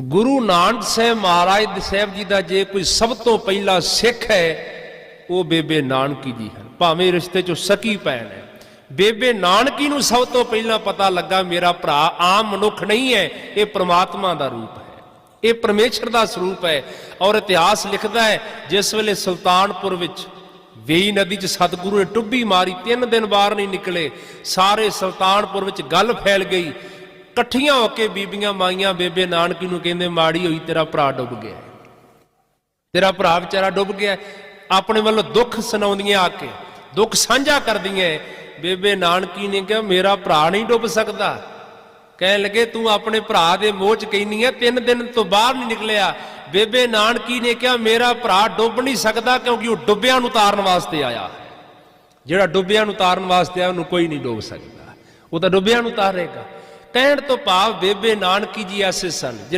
ਗੁਰੂ ਨਾਨਕ ਸਾਹਿਬ ਮਹਾਰਾਜ ਸਾਹਿਬ ਜੀ ਦਾ ਜੇ ਕੋਈ ਸਭ ਤੋਂ ਪਹਿਲਾ ਸਿੱਖ ਹੈ, ਉਹ ਬੇਬੇ ਨਾਨਕੀ ਜੀ ਹਨ। ਭਾਵੇਂ ਰਿਸ਼ਤੇ ਚੋਂ ਸਕੀ ਭੈਣ ਹੈ। ਬੇਬੇ ਨਾਨਕੀ ਨੂੰ ਸਭ ਤੋਂ ਪਹਿਲਾਂ ਪਤਾ ਲੱਗਾ, ਮੇਰਾ ਭਰਾ ਆਮ ਮਨੁੱਖ ਨਹੀਂ ਹੈ, ਇਹ ਪ੍ਰਮਾਤਮਾ ਦਾ ਰੂਪ ਹੈ। ਇਹ ਪਰਮੇਸ਼ਰ ਦਾ ਸਰੂਪ ਹੈ ਔਰ ਇਤਿਹਾਸ ਲਿਖਦਾ ਹੈ, ਜਿਸ ਵੇਲੇ ਸੁਲਤਾਨਪੁਰ ਵਿੱਚ ਵੇਈ ਨਦੀ 'ਚ ਸਤਿਗੁਰੂ ਨੇ ਟੁੱਬੀ ਮਾਰੀ, ਤਿੰਨ ਦਿਨ ਬਾਹਰ ਨਹੀਂ ਨਿਕਲੇ, ਸਾਰੇ ਸੁਲਤਾਨਪੁਰ ਵਿੱਚ ਗੱਲ ਫੈਲ ਗਈ। ਇਕੱਠੀਆਂ ਹੋ ਕੇ ਬੀਬੀਆਂ ਮਾਈਆਂ ਬੇਬੇ ਨਾਨਕੀ ਨੂੰ ਕਹਿੰਦੇ, ਮਾੜੀ ਹੋਈ, ਤੇਰਾ ਭਰਾ ਡੁੱਬ ਗਿਆ ਤੇਰਾ ਭਰਾ ਵਿਚਾਰਾ ਡੁੱਬ ਗਿਆ ਆਪਣੇ ਵੱਲੋਂ ਦੁੱਖ ਸੁਣਾਉਂਦੀਆਂ ਆ ਕੇ, ਦੁੱਖ ਸਾਂਝਾ ਕਰਦੀਆਂ ਬੇਬੇ ਨਾਨਕੀ ਨੇ ਕਿਹਾ, ਮੇਰਾ ਭਰਾ ਨਹੀਂ ਡੁੱਬ ਸਕਦਾ। ਕਹਿਣ ਲੱਗੇ, ਤੂੰ ਆਪਣੇ ਭਰਾ ਦੇ ਮੋਹ ਚ ਕਹਿਨੀ ਆ, ਤਿੰਨ ਦਿਨ ਤੋਂ ਬਾਹਰ ਨਹੀਂ ਨਿਕਲਿਆ। ਬੇਬੇ ਨਾਨਕੀ ਨੇ ਕਿਹਾ, ਮੇਰਾ ਭਰਾ ਡੁੱਬ ਨਹੀਂ ਸਕਦਾ ਕਿਉਂਕਿ ਉਹ ਡੁੱਬਿਆਂ ਨੂੰ ਉਤਾਰਨ ਵਾਸਤੇ ਆਇਆ ਜਿਹੜਾ ਡੁੱਬਿਆਂ ਨੂੰ ਉਤਾਰਨ ਵਾਸਤੇ ਆਇਆ, ਉਹਨੂੰ ਕੋਈ ਨਹੀਂ ਡੁੱਬ ਸਕਦਾ। ਉਹ ਤਾਂ ਡੁੱਬਿਆਂ ਨੂੰ ਉਤਾਰੇਗਾ ਕਹਿਣ ਤੋਂ ਭਾਵ ਬੇਬੇ ਨਾਨਕੀ ਜੀ ਐਸੇ ਸਨ